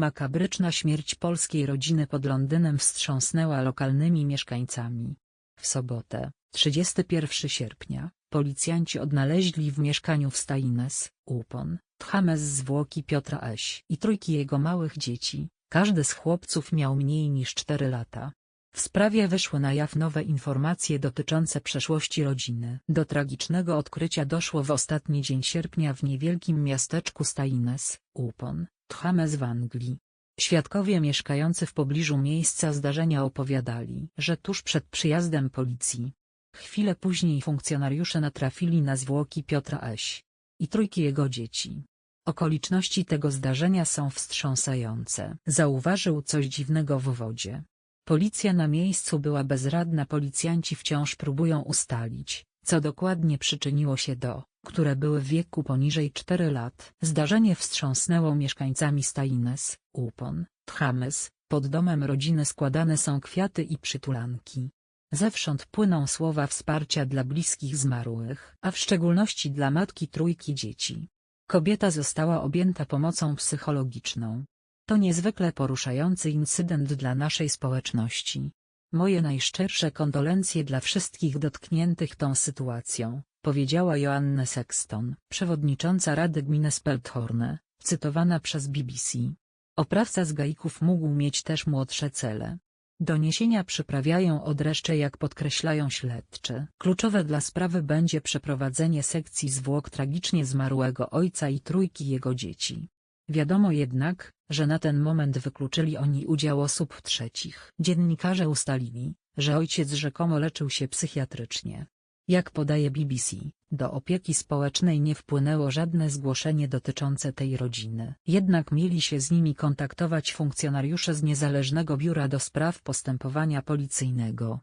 Makabryczna śmierć polskiej rodziny pod Londynem wstrząsnęła lokalnymi mieszkańcami. W sobotę, 31 sierpnia, policjanci odnaleźli w mieszkaniu w Staines, Upon, Thames zwłoki Piotra Eś i trójki jego małych dzieci, każdy z chłopców miał mniej niż 4 lata. W sprawie wyszły na jaw nowe informacje dotyczące przeszłości rodziny. Do tragicznego odkrycia doszło w ostatni dzień sierpnia w niewielkim miasteczku Staines, Upon, Thames w Anglii. Świadkowie mieszkający w pobliżu miejsca zdarzenia opowiadali, że tuż przed przyjazdem policji, chwilę później funkcjonariusze natrafili na zwłoki Piotra Eś i trójki jego dzieci. Okoliczności tego zdarzenia są wstrząsające. Zauważył coś dziwnego w wodzie. Policja na miejscu była bezradna policjanci wciąż próbują ustalić, co dokładnie przyczyniło się do, które były w wieku poniżej 4 lat. Zdarzenie wstrząsnęło mieszkańcami Staines, Upon, Thames, pod domem rodziny składane są kwiaty i przytulanki. Zewsząd płyną słowa wsparcia dla bliskich zmarłych, a w szczególności dla matki trójki dzieci. Kobieta została objęta pomocą psychologiczną. To niezwykle poruszający incydent dla naszej społeczności. Moje najszczersze kondolencje dla wszystkich dotkniętych tą sytuacją, powiedziała Joanne Sexton, przewodnicząca Rady Gminy Spelthorne, cytowana przez BBC. Oprawca z Gajków mógł mieć też młodsze cele. Doniesienia przyprawiają odreszcze jak podkreślają śledczy. Kluczowe dla sprawy będzie przeprowadzenie sekcji zwłok tragicznie zmarłego ojca i trójki jego dzieci. Wiadomo jednak, że na ten moment wykluczyli oni udział osób trzecich. Dziennikarze ustalili, że ojciec rzekomo leczył się psychiatrycznie. Jak podaje BBC, do opieki społecznej nie wpłynęło żadne zgłoszenie dotyczące tej rodziny. Jednak mieli się z nimi kontaktować funkcjonariusze z Niezależnego Biura do Spraw Postępowania Policyjnego.